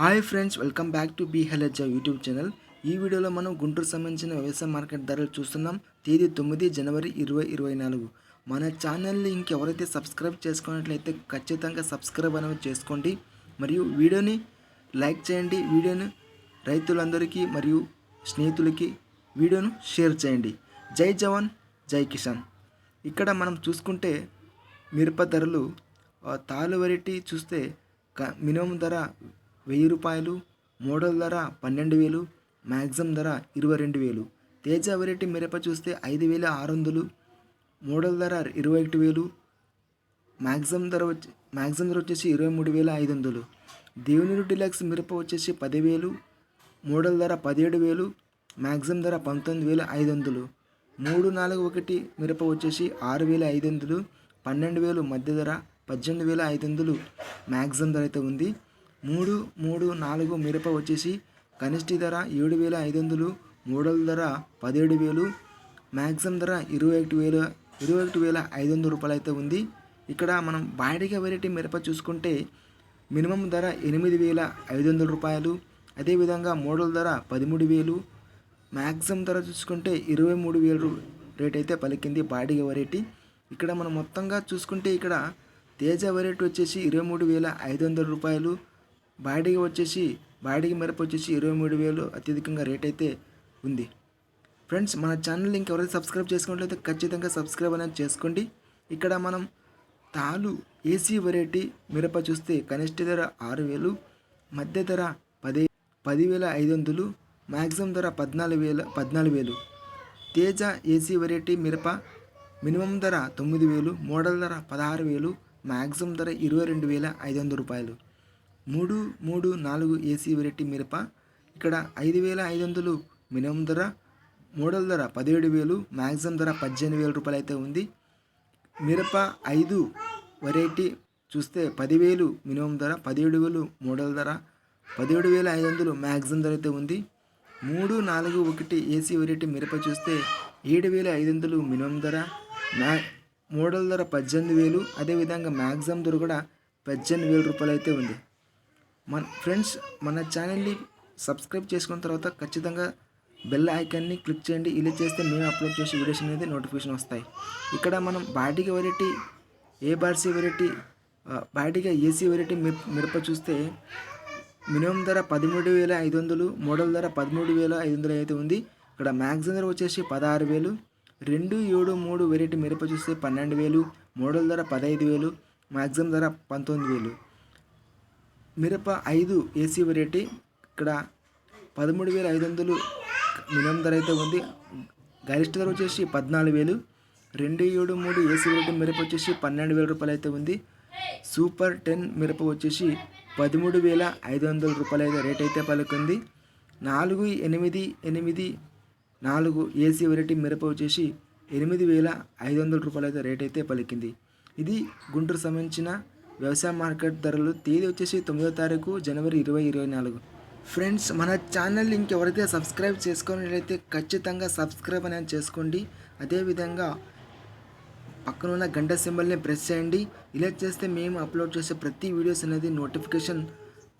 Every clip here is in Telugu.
Hi friends welcome back to B YouTube channel ఈ వీడియోలో మనం గుంటూరు సంబంధించిన వ్యవసాయ మార్కెట్ ధరలు చూస్తున్నాం. తేదీ తొమ్మిది జనవరి ఇరవై ఇరవై నాలుగు. మన ఛానల్ని ఇంకెవరైతే సబ్స్క్రైబ్ చేసుకున్నట్లయితే ఖచ్చితంగా సబ్స్క్రైబ్ అనేవి చేసుకోండి. మరియు వీడియోని లైక్ చేయండి. వీడియోని రైతులందరికీ మరియు స్నేహితులకి వీడియోను షేర్ చేయండి. జై జవాన్ జై కిసాన్. ఇక్కడ మనం చూసుకుంటే మిరప ధరలు తాలు వెరైటీ చూస్తే క మినిమం ధర వెయ్యి రూపాయలు మోడల్ ధర పన్నెండు వేలు మ్యాక్సిమం ధర ఇరవై రెండు వేలు. తేజ వెరైటీ మిరప చూస్తే ఐదు వేల ఆరు వందలు మోడల్ ధర ఇరవై ఒకటి వేలు మ్యాక్సిమం ధర వచ్చి మ్యాక్సిమం ధర వచ్చేసి ఇరవై మూడు వేల ఐదు వందలు. దేవునూరు డిలక్స్ మిరప వచ్చేసి పదివేలు మోడల్ ధర పదిహేడు వేలు మ్యాక్సిమం ధర పంతొమ్మిది వేల ఐదు వందలు. మూడు నాలుగు ఒకటి మిరప వచ్చేసి ఆరు వేల ఐదు వందలు పన్నెండు వేలు మధ్య ధర పద్దెనిమిది వేల ఐదు వందలు. మ్యాక్సిమం ధర అయితే ఉంది. మూడు మూడు నాలుగు మిరప వచ్చేసి కనిష్ట ధర ఏడు వేల ఐదు వందలు మూడల ధర పదిహేడు వేలు మ్యాక్సిమం ధర ఇరవై ఒకటి వేల ఇరవై ఒకటి వేల ఐదు వందల రూపాయలు అయితే ఉంది. ఇక్కడ మనం బాడిగ వెరైటీ మిరప చూసుకుంటే మినిమం ధర ఎనిమిది వేల ఐదు వందల రూపాయలు అదేవిధంగా మోడల్ ధర పదమూడు వేలు మ్యాక్సిమం ధర చూసుకుంటే ఇరవై మూడు వేలు రేట్ అయితే పలికింది బాడిగ వెరైటీ ఇక్కడ మనం మొత్తంగా చూసుకుంటే ఇక్కడ తేజ వెరైటీ వచ్చేసి ఇరవై మూడు వేల ఐదు వందల రూపాయలు బాడిగ వచ్చేసి బాడీకి మిరప వచ్చేసి ఇరవై మూడు వేలు అత్యధికంగా రేట్ అయితే ఉంది. ఫ్రెండ్స్ మన ఛానల్ ఇంకెవరైతే సబ్స్క్రైబ్ చేసుకున్నట్లయితే ఖచ్చితంగా సబ్స్క్రైబ్ అనేది చేసుకోండి. ఇక్కడ మనం తాలు ఏసీ వెరైటీ మిరప చూస్తే కనిష్ట ధర ఆరు వేలు మధ్య ధర పది పదివేల ఐదు వందలు మ్యాక్సిమం ధర పద్నాలుగు వేల పద్నాలుగు వేలు. తేజ ఏసీ వెరైటీ మిరప మినిమం ధర తొమ్మిది వేలు మోడల్ ధర పదహారు వేలు మ్యాక్సిమం ధర ఇరవై రెండు వేల ఐదు వందల రూపాయలు. మూడు మూడు నాలుగు ఏసీ వెరైటీ మిరప. ఇక్కడ ఐదు వేల ఐదు వందలు మినిమం ధర మోడల్ ధర పదిహేడు వేలు మ్యాక్సిమం ధర పద్దెనిమిది వేల రూపాయలు అయితే ఉంది. మిరప ఐదు వెరైటీ చూస్తే పదివేలు మినిమం ధర పదిహేడు వేలు మోడల్ ధర పదిహేడు వేల ఐదు వందలు మ్యాక్సిమం ధర అయితే ఉంది. మూడు నాలుగు ఒకటి ఏసీ వెరైటీ మిరప చూస్తే ఏడు వేల ఐదు వందలు మినిమం ధర మ్యా మోడల్ ధర పద్దెనిమిది వేలు అదేవిధంగా మ్యాక్సిమం ధర కూడా పద్దెనిమిది వేల రూపాయలు అయితే ఉంది. మన ఫ్రెండ్స్ మన ఛానల్ని సబ్స్క్రైబ్ చేసుకున్న తర్వాత ఖచ్చితంగా బెల్ ఐకాన్ని క్లిక్ చేయండి. ఇలా చేస్తే మేము అప్లోడ్ చేసే వీడియోస్ అనేది నోటిఫికేషన్ వస్తాయి. ఇక్కడ మనం బాటిక వెరైటీ ఏ బార్సీ వెరైటీ బాటిక ఏసీ వెరైటీ మిరప మిరప చూస్తే మినిమం ధర పదమూడు వేల ఐదు వందలు మోడల్ ధర పదమూడు వేల ఐదు వందలు అయితే ఉంది. ఇక్కడ మ్యాక్సిమం ధర వచ్చేసి పదహారు వేలు. రెండు ఏడు మూడు వెరైటీ మిరప చూస్తే పన్నెండు వేలు మోడల్ ధర పదహైదు వేలు మ్యాక్సిమం ధర పంతొమ్మిది వేలు. మిరప ఐదు ఏసీ వెరైటీ ఇక్కడ పదమూడు వేల ఐదు వందలు మినిమం ధర అయితే ఉంది. గరిష్ట ధర వచ్చేసి పద్నాలుగు వేలు. రెండు ఏడు మూడు ఏసీ వెరైటీ మిరప వచ్చేసి పన్నెండు వేల రూపాయలు అయితే ఉంది. సూపర్ టెన్ మిరప వచ్చేసి పదమూడు వేల ఐదు వందల రూపాయలు అయితే రేట్ అయితే పలుకుంది. నాలుగు ఎనిమిది ఎనిమిది నాలుగు ఏసీ వెరైటీ మిరప వచ్చేసి ఎనిమిది వేల ఐదు వందల రూపాయలు అయితే రేట్ అయితే పలికింది. ఇది గుంటూరు సంబంధించిన వ్యవసాయ మార్కెట్ ధరలు తేదీ వచ్చేసి తొమ్మిదో తారీఖు జనవరి ఇరవై ఇరవై నాలుగు. ఫ్రెండ్స్ మన ఛానల్ ఇంకెవరైతే సబ్స్క్రైబ్ చేసుకున్నట్లయితే ఖచ్చితంగా సబ్స్క్రైబ్ అనేది చేసుకోండి. అదేవిధంగా పక్కన ఉన్న గంట సింబల్ని ప్రెస్ చేయండి. ఇలా చేస్తే మేము అప్లోడ్ చేసే ప్రతి వీడియోస్ అనేది నోటిఫికేషన్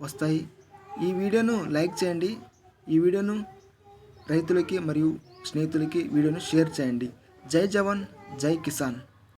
వస్తాయి. ఈ వీడియోను లైక్ చేయండి. ఈ వీడియోను రైతులకి మరియు స్నేహితులకి వీడియోను షేర్ చేయండి. జై జవాన్ జై కిసాన్.